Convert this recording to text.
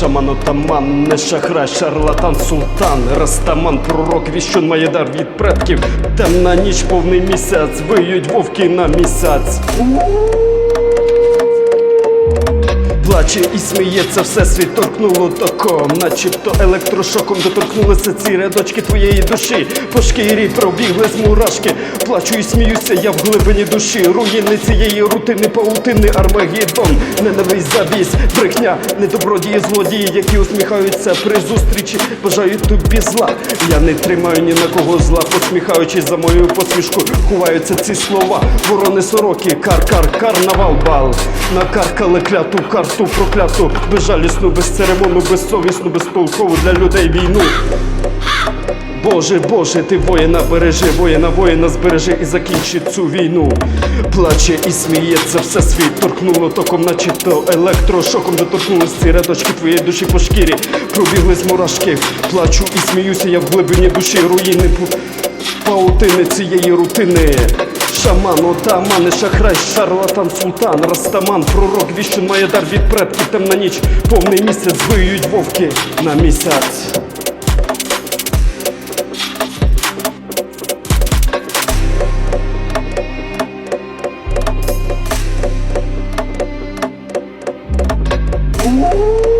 Шаман отаман, не шахрай, шарлатан, султан, Растаман, пророк, віщун має дар від предків. Темна ніч, повний місяць, виють вовки на місяць. Плаче і сміється, все світ торкнуло током, начебто електрошоком доторкнулися ці рядочки твоєї душі. По шкірі пробігли з мурашки. Плачу і сміюся, я в глибині душі. Руїни цієї рутини, паутини, Армагеддон, ненависть завість, брехня, недобродії, злодії, які усміхаються при зустрічі, бажають тобі зла. Я не тримаю ні на кого зла, посміхаючись за мою посмішку, ховаються ці слова. Ворони сороки, кар-кар, карнавал бал. Накаркали кляту карту прокляту, безжалісну, безцеремонну, безсовісну, безтолкову для людей війну. Боже, Боже, ти воїна бережи, воїна, воїна збережи і закінчи цю війну. Плаче і сміється, все світ торкнуло током, начебто електрошоком доторкнулись ці рядочки твоєї душі по шкірі. Пробігли з мурашки, плачу і сміюся, я в глибині душі, руїни паутини цієї рутини. Шаман, отаман і шахрай, шарлатан, султан, Растаман, пророк, віщун має дар від предків, темна ніч, повний місяць виють вовки на місяць. Ooh.